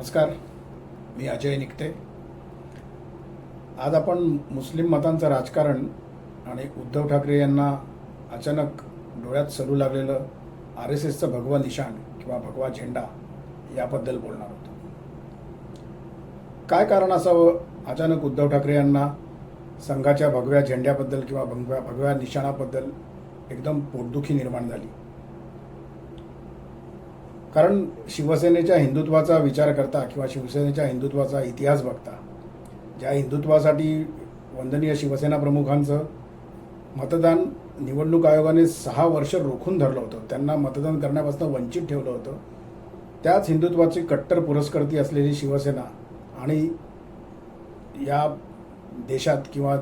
नमस्कार मी अजय निकते आज आपण मुस्लिम मतांचं राजकारण आणि उद्धव ठाकरे यांना अचानक डोळ्यात सरू लागलेलं आर एस एसचं भगवा निशाण किंवा भगवा झेंडा याबद्दल बोलणार होतो. काय कारण असावं? अचानक उद्धव ठाकरे यांना संघाच्या भगव्या झेंड्याबद्दल किंवा भगव्या भगव्या निशाणाबद्दल एकदम पोटदुखी निर्माण झाली. कारण शिवसेनेच्या हिंदुत्वाचा विचार करता किंवा शिवसेनेच्या हिंदुत्वाचा इतिहास बघता ज्या हिंदुत्वासाठी वंदनीय शिवसेना प्रमुखांचं मतदान निवडणूक आयोगाने सहा वर्ष रोखून धरलं होतं. त्यांना मतदान करण्यापासून वंचित ठेवलं होतं. त्याच हिंदुत्वाची कट्टर पुरस्कर्ती असलेली शिवसेना आणि या देशात किंवा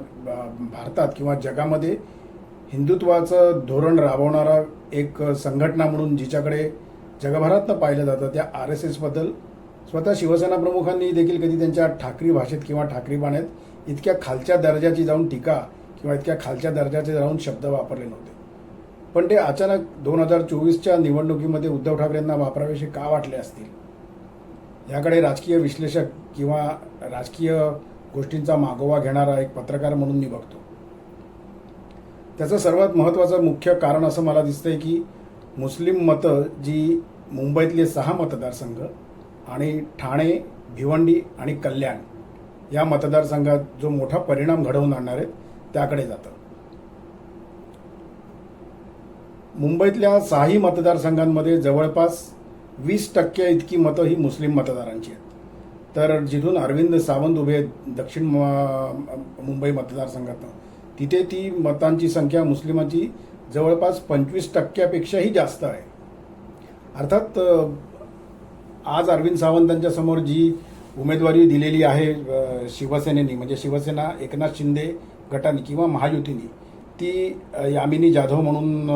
भारतात किंवा जगामध्ये हिंदुत्वाचं धोरण राबवणारा एक संघटना म्हणून जिच्याकडे जगभरातनं पाहिलं जातं. त्या आर एस एसबद्दल स्वतः शिवसेना प्रमुखांनी देखील कधी त्यांच्या ठाकरी भाषेत किंवा ठाकरी बाण्यात इतक्या खालच्या दर्जाची जाऊन टीका किंवा इतक्या खालच्या दर्जाचे जाऊन शब्द वापरले नव्हते. पण ते अचानक दोन हजार चोवीसच्या निवडणुकीमध्ये उद्धव ठाकरेंना वापरावेसे का वाटले असतील? याकडे राजकीय विश्लेषक किंवा राजकीय गोष्टींचा मागोवा घेणारा एक पत्रकार म्हणून मी बघतो. त्याचं सर्वात महत्त्वाचं मुख्य कारण असं मला दिसतंय की मुस्लिम मतं जी मुंबईतले सहा मतदारसंघ आणि ठाणे भिवंडी आणि कल्याण या मतदारसंघात जो मोठा परिणाम घडवून आणणार आहेत त्याकडे जातं. मुंबईतल्या सहाही मतदारसंघांमध्ये जवळपास वीस टक्के इतकी मतं ही मुस्लिम मतदारांची आहेत. तर जिथून अरविंद सावंत उभे आहेत दक्षिण मुंबई मतदारसंघातनं तिथे ती मतांची संख्या मुस्लिमांची जवळपास पंचवीस टक्क्यापेक्षाही जास्त आहे. अर्थात आज अरविंद सावंतांच्या समोर जी उमेदवारी दिलेली आहे शिवसेनेनी म्हणजे शिवसेना एकनाथ शिंदे गटाने किंवा महायुतीने ती यामिनी जाधव म्हणून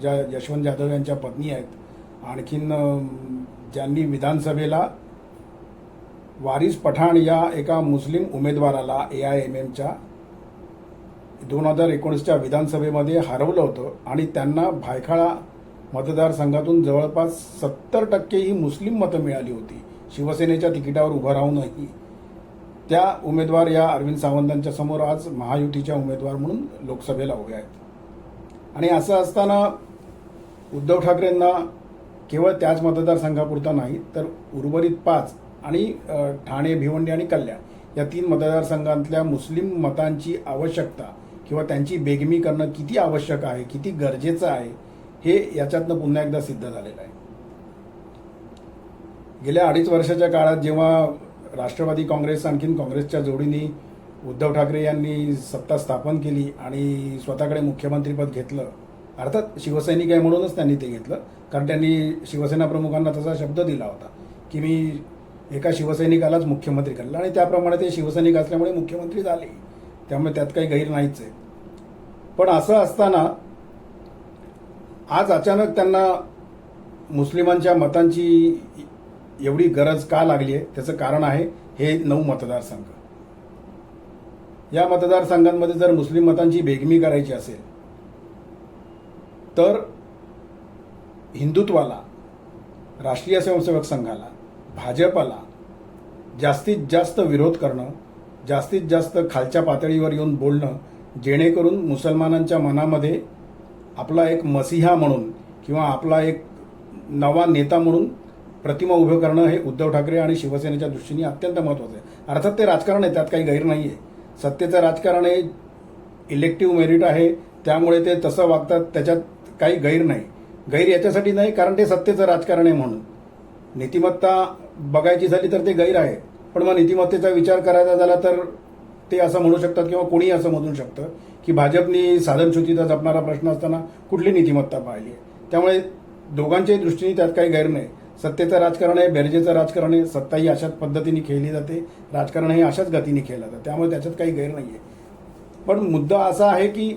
ज्या यशवंत जाधव यांच्या पत्नी आहेत. आणखीन ज्यांनी विधानसभेला वारिस पठाण या एका मुस्लिम उमेदवाराला ए आय एम एमच्या दोन हजार एकोणीसच्या विधानसभेमध्ये हरवलं होतं आणि त्यांना भायखळा मतदारसंघातून जवळपास सत्तर टक्के ही मुस्लिम मतं मिळाली होती. शिवसेनेच्या तिकिटावर उभं राहूनही. त्या उमेदवार या अरविंद सावंतांच्या समोर आज महायुतीच्या उमेदवार म्हणून लोकसभेला उभे आहेत. आणि असं असताना उद्धव ठाकरेंना केवळ त्याच मतदारसंघापुरता नाही तर उर्वरित पाच आणि ठाणे भिवंडी आणि कल्याण या तीन मतदारसंघातल्या मुस्लिम मतांची आवश्यकता किंवा त्यांची बेगमी करणं किती आवश्यक आहे किती गरजेचं आहे हे याच्यातनं पुन्हा एकदा सिद्ध झालेलं आहे. गेल्या अडीच वर्षाच्या काळात जेव्हा राष्ट्रवादी काँग्रेस आणखीन काँग्रेसच्या जोडीने उद्धव ठाकरे यांनी सत्ता स्थापन केली आणि स्वतःकडे मुख्यमंत्रीपद घेतलं अर्थात शिवसैनिक आहे म्हणूनच त्यांनी ते घेतलं कारण त्यांनी शिवसेना प्रमुखांना तसा शब्द दिला होता की मी एका शिवसैनिकालाच मुख्यमंत्री करलं. आणि त्याप्रमाणे ते शिवसैनिक असल्यामुळे मुख्यमंत्री झाले. त्यामुळे त्यात काही गैर नाहीच आहे. पण असं असताना आज अचानक त्यांना मुस्लिमांच्या मतांची एवढी गरज का लागली आहे? त्याचं कारण आहे हे नऊ मतदारसंघ. या मतदारसंघांमध्ये जर मुस्लिम मतांची बेगमी करायची असेल तर हिंदुत्वाला राष्ट्रीय स्वयंसेवक संघाला भाजपला जास्तीत जास्त विरोध करणं जास्तीत जास्त खालच्या पातळीवर येऊन बोलणं जेणेकरून मुसलमानांच्या मनामध्ये आपला एक मसिहा म्हणून किंवा आपला एक नवा नेता म्हणून प्रतिमा उभं करणं हे उद्धव ठाकरे आणि शिवसेनेच्या दृष्टीने अत्यंत महत्वाचं आहे. अर्थात ते राजकारण आहे त्यात काही गैर नाही आहे सत्तेचं राजकारण हे इलेक्टिव्ह मेरिट आहे त्यामुळे ते तसं वागतात त्याच्यात काही गैर नाही. गैर याच्यासाठी नाही कारण ते सत्तेचं राजकारण आहे म्हणून. नीतिमत्ता बघायची झाली तर ते गैर आहे. पण मग नीतिमत्तेचा विचार करायचा झाला तर ते असं म्हणू शकतात किंवा कोणीही असं म्हणू शकतं की भाजपनी साधनच्युतीचा जपणारा प्रश्न असताना कुठली नीतिमत्ता पाहिली आहे? त्यामुळे दोघांच्याही दृष्टीने त्यात काही गैर नाही. सत्तेचं राजकारण आहे बेरजेचं राजकारण आहे सत्ताही अशाच पद्धतीने खेळली जाते राजकारण हे अशाच गतीने खेळलं जातं. त्यामुळे त्याच्यात काही गैर नाही आहे पण मुद्दा असा आहे की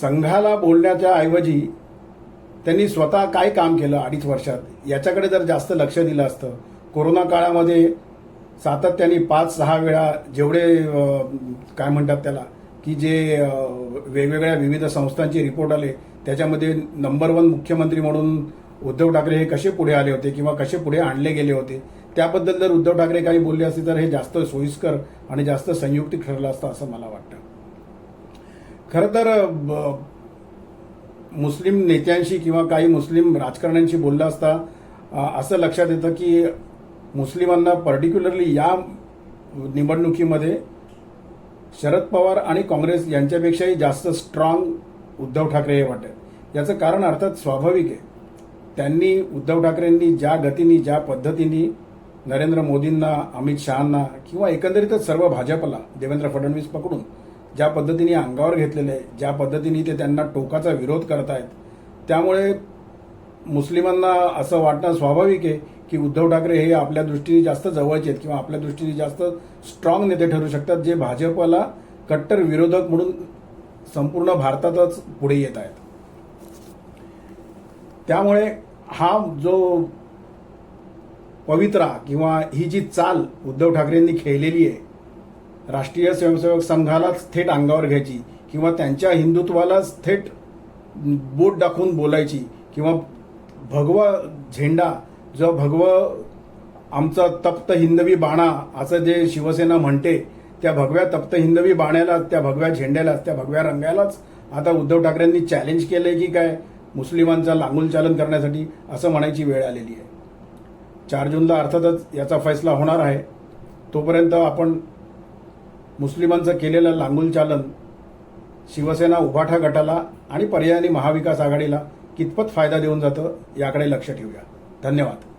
संघाला बोलण्याच्या ऐवजी त्यांनी स्वतः काय काम केलं अडीच वर्षात? याच्याकडे जर जास्त लक्ष दिलं असतं कोरोना काळामध्ये सातत्याने पाच सहा वेळा जेवढे काय म्हणतात त्याला की जे वेगवेगळ्या विविध संस्थांचे रिपोर्ट आले त्याच्यामध्ये नंबर वन मुख्यमंत्री म्हणून उद्धव ठाकरे हे कसे पुढे आले होते किंवा कसे पुढे आणले गेले होते त्याबद्दल जर उद्धव ठाकरे काही बोलले असते तर हे जास्त सोयीस्कर आणि जास्त संयुक्तिक ठरलं असतं असं मला वाटतं. खरं तर ब- मुस्लिम नेत्यांशी किंवा काही मुस्लिम राजकारण्यांशी बोललं असता असं लक्षात येतं की मुस्लिमांना पर्टिक्युलरली या निवडणुकीमध्ये शरद पवार आणि काँग्रेस यांच्यापेक्षाही जास्त स्ट्रॉंग उद्धव ठाकरे हे वाटत. याचं कारण अर्थात स्वाभाविक आहे. त्यांनी उद्धव ठाकरेंनी ज्या गतीने ज्या पद्धतीने नरेंद्र मोदींना अमित शहांना किंवा एकंदरीतच सर्व भाजपला देवेंद्र फडणवीस पकडून ज्या पद्धतीने अंगावर घेतलेले आहे ज्या पद्धतीने ते त्यांना टोकाचा विरोध करतायत त्यामुळे मुस्लिमांना असं वाटणं स्वाभाविक आहे की उद्धव ठाकरे हे आपल्या दृष्टीने जास्त जवळचे आहेत किंवा आपल्या दृष्टीने जास्त स्ट्रॉंग नेते ठरू शकतात जे भाजपला कट्टर विरोधक म्हणून संपूर्ण भारतातच पुढे येत आहेत. त्यामुळे हा जो पवित्रा किंवा ही जी चाल उद्धव ठाकरेंनी खेळलेली आहे राष्ट्रीय स्वयंसेवक संघालाच थेट अंगावर घ्यायची किंवा त्यांच्या हिंदुत्वालाच थेट बोट दाखवून बोलायची किंवा भगवा झेंडा जो भगव आमचा तप्त हिंदवी बाणा असं जे शिवसेना म्हणते त्या भगव्या तप्त हिंदवी बाण्याला त्या भगव्या झेंड्यालाच त्या भगव्या रंगालाच आता उद्धव ठाकरेंनी चॅलेंज केलंय की काय? मुस्लिमांचा लांगूल चालन करण्यासाठी असं म्हणायची वेळ आलेली आहे. चार जूनला अर्थातच याचा फैसला होणार आहे. तोपर्यंत आपण मुस्लिमांचं केलेलं लांगूल चालन शिवसेना उभाठा गटाला आणि पर्यायाने महाविकास आघाडीला कितपत फायदा देऊन जातं याकडे लक्ष ठेवूया. धन्यवाद.